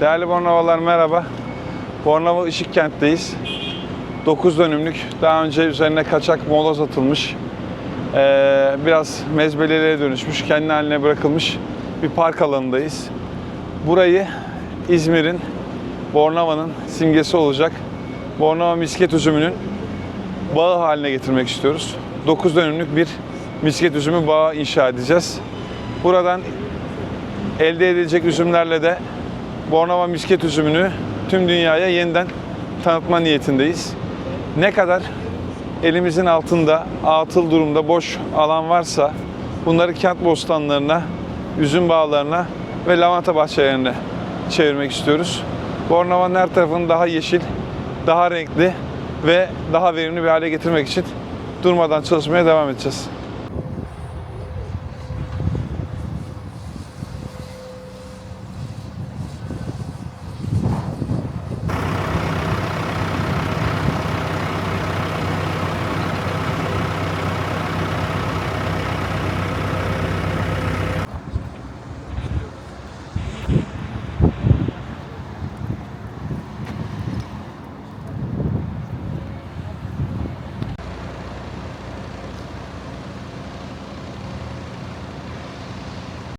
Değerli Bornavalar merhaba. Bornova Işıkkent'teyiz. 9 dönümlük, daha önce üzerine kaçak moloz atılmış, ee, biraz mezbeleliğe dönüşmüş, kendi haline bırakılmış bir park alanındayız. Burayı İzmir'in, Bornova'nın simgesi olacak Bornova misket üzümünün bağı haline getirmek istiyoruz. 9 dönümlük bir misket üzümü bağı inşa edeceğiz. Buradan elde edilecek üzümlerle de Bornova misket üzümünü tüm dünyaya yeniden tanıtma niyetindeyiz. Ne kadar elimizin altında atıl durumda boş alan varsa bunları kent bostanlarına, üzüm bağlarına ve lavanta bahçelerine çevirmek istiyoruz. Bornova'nın her tarafını daha yeşil, daha renkli ve daha verimli bir hale getirmek için durmadan çalışmaya devam edeceğiz.